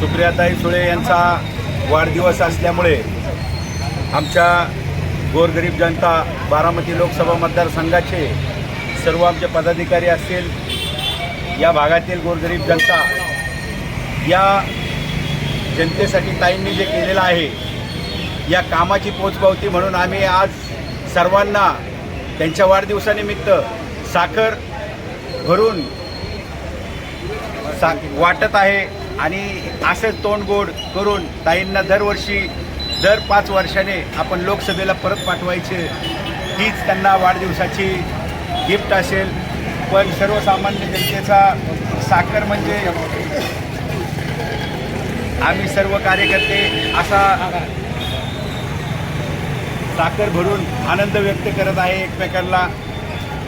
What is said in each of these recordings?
सुप्रियाताई सुळे यांचा वाढदिवस असल्यामुळे आमच्या गोरगरीब जनता बारामती लोकसभा मतदारसंघाचे सर्व आमचे पदाधिकारी असतील या भागातील गोरगरीब जनता या जनतेसाठी ताईंनी जे केलेलं आहे या कामाची पोचपावती म्हणून आम्ही आज सर्वांना त्यांच्या वाढदिवसानिमित्त साखर भरून सा वाटत आहे. आणि असंच तोंडगोड करून ताईंना दरवर्षी दर पाच वर्षाने आपण लोकसभेला परत पाठवायचे. हीच त्यांना वाढदिवसाची गिफ्ट असेल. पण सर्वसामान्य जनतेचा साखर म्हणजे आम्ही सर्व कार्यकर्ते असा साखर भरून आनंद व्यक्त करत आहे एकमेकांना.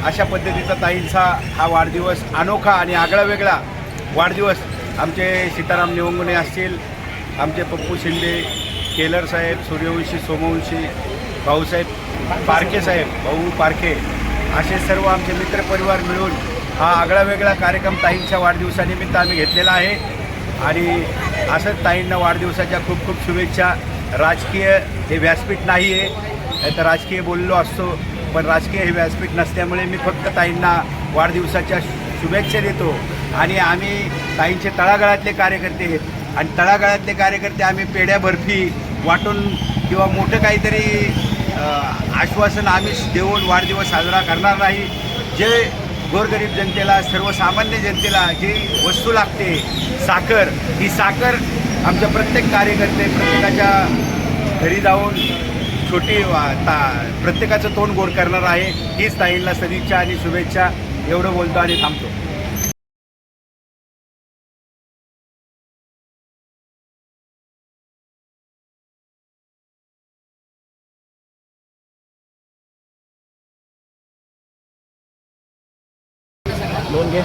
अशा पद्धतीचा ताईंचा हा वाढदिवस अनोखा आणि आगळा वेगळा वाढदिवस आमचे सीताराम निवंगुणे असतील आमचे पप्पू शिंदे केलर साहेब सूर्यवंशी सोमवंशी भाऊसाहेब पारखे साहेब भाऊ पारखे असे सर्व आमचे मित्रपरिवार मिळून हा आगळा वेगळा कार्यक्रम ताईंच्या वाढदिवसानिमित्त आम्ही घेतलेला आहे. आणि असंच ताईंना वाढदिवसाच्या खूप खूप शुभेच्छा. राजकीय हे व्यासपीठ नाही आहे तर राजकीय बोललो असतो पण राजकीय हे व्यासपीठ नसल्यामुळे मी फक्त ताईंना वाढदिवसाच्या शुभेच्छा देतो. आणि आम्ही ताईंचे तळागाळातले कार्यकर्ते आहेत. आणि तळागाळातले कार्यकर्ते आम्ही पेढ्या बर्फी वाटून किंवा मोठं काहीतरी आश्वासन आम्ही देऊन वाढदिवस साजरा करणार नाही. जे गोरगरीब जनतेला सर्वसामान्य जनतेला जी वस्तू लागते साखर ही साखर आमच्या प्रत्येक कार्यकर्ते प्रत्येकाच्या घरी जाऊन छोटी वा- ता प्रत्येकाचं तोंड गोड करणार आहे. हीच ताईंना सदिच्छा आणि शुभेच्छा. एवढं बोलतो आणि थांबतो. ಲೋನ್ಗೆ?